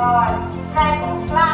ก่อนใครกกล้า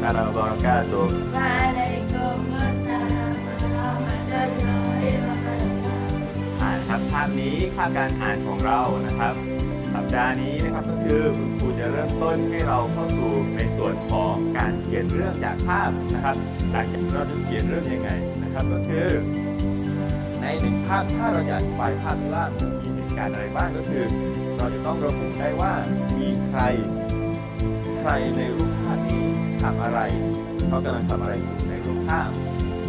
วะเราะห์มะตุลลอฮิวะบะเราะกาตุฮ์อ่านครับภาพนี้ภาพการอ่านของเรานะครับ สัปดาห์นี้นะครับก็คือคุณครูจะเริ่มต้นให้เราเข้าสู่ในส่วนของการเขียนเรื่องจากภาพนะครับ หลังจากเราจะเขียนเรื่องยังไงนะครับก็คือ ในหนึ่งภาพถ้าเราจะอธิบายภาพข้างล่างมีเหตุการณ์อะไรบ้างก็คือ เราจะต้องระบุได้ว่ามีใคร ใครในรูปภาพนี้ทำอะไร เขากำลังทำอะไรอยู่ในรูปภาพ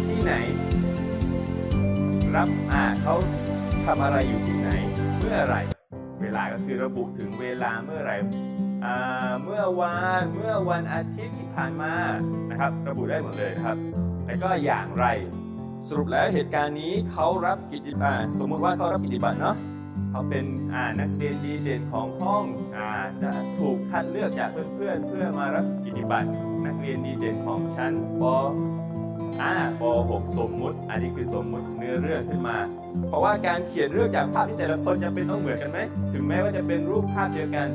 ที่ไหน รับอ่าเขาทำอะไรอยู่ที่ไหน เมื่อไรเวลาก็คือระบุถึงเวลาเมื่อไรอ่าเมื่อวานเมื่อวันอาทิตย์ที่ผ่านมานะครับ ระบุได้หมดเลยนะครับ แล้วก็อย่างไร สรุปแล้วเหตุการณ์นี้เขารับกิจบัตรสมมติว่าเขารับกิจบัตรเนาะ เขาเป็นอ่านักเรียนดีเด่นของห้องอ่าจะถูกคัดเลือกจากเพื่อนๆเพื่อมารับกิจบัตรนักเรียนดีเด่นของชั้นปอ่าป .6 สมมุติ อันนี้คือสมมุติเนื้อเรื่องขึ้นมา เพราะว่าการเขียนเรื่องจากภาพที่แต่ละคนจะเป็นต้องเหมือนกันไหม ถึงแม้ว่าจะเป็นรูปภาพเดียวกัน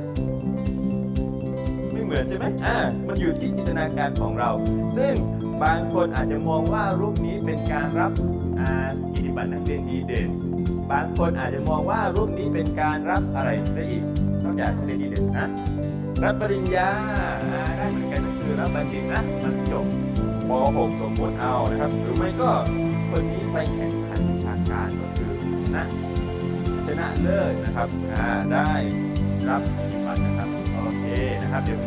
ไม่เหมือนใช่ไหมอ่า มันอยู่ที่จินตนาการของเรา ซึ่งบางคนอาจจะมองว่ารูปนี้เป็นการรับอ่ากิจ บัตรนักเรียนดีเด่น บางคนอาจจะมองว่ารูปนี้เป็นการรับอะไรได้อีกนอกจากนักเรียนดีเด่นนะ รับปริญญาได้เหมือนกันก็คือรับบัณฑิตนะมันจบป .6 สมมติเอานะครับ หรือไม่ก็คนนี้ไปแข่งขันวิชาการก็คือชนะชนะเลิศนะครับได้รับบัตรนะครับโอเคนะครับเดี๋ยว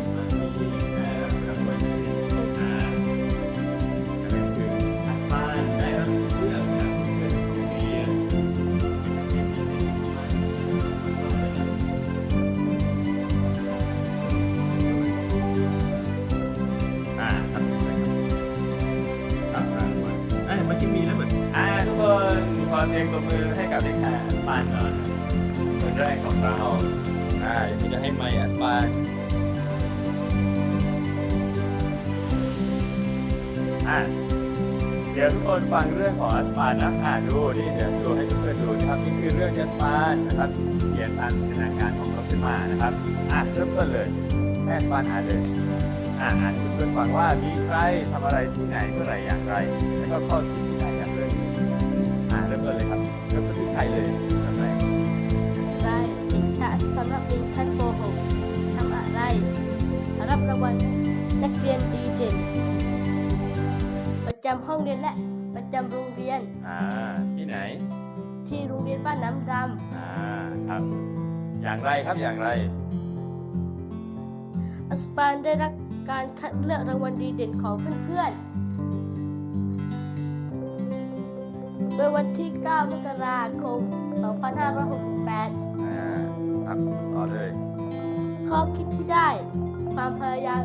แรกของเราอ่าเดี๋ยวจะให้ไมค์อัสปานอะเดี๋ยวทุกคนฟังเรื่องของอัสปานนะอ่าดูนี่เดี๋ยวโชว์ให้ทุกคนดูนะครับนี่คือเรื่องอัสปานนะครับเขียนตามจินตนาการของเราขึ้นมานะครับอะเริ่มต้นเลยแม่อัสปานอ่านเลยอ่านเพื่อนฟังว่ามีใครทำอะไรที่ไหนเมื่อไหร่อย่างไร แล้วก็ข้อคิด จำห้องเรียนและประจำโรงเรียน อ่า ที่ไหน ที่โรงเรียนบ้านน้ำดอ่า ครับ อย่างไรครับ อย่างไรำอัสปานได้รับการคัดเลือกรางวัลดีเด่นของเพื่อนๆ เมื่อวันที่ 9 มกราคม 2568 อ่า ครับ ต่อเลย ข้อคิดที่ได้ ความพยายาม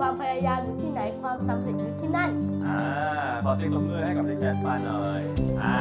ความพยายามอยู่ที่ไหนความสำเร็จอยู่ที่นั่น อ่า ขอเสียงตบมือให้กับเด็กแชสปานหน่อย อ่า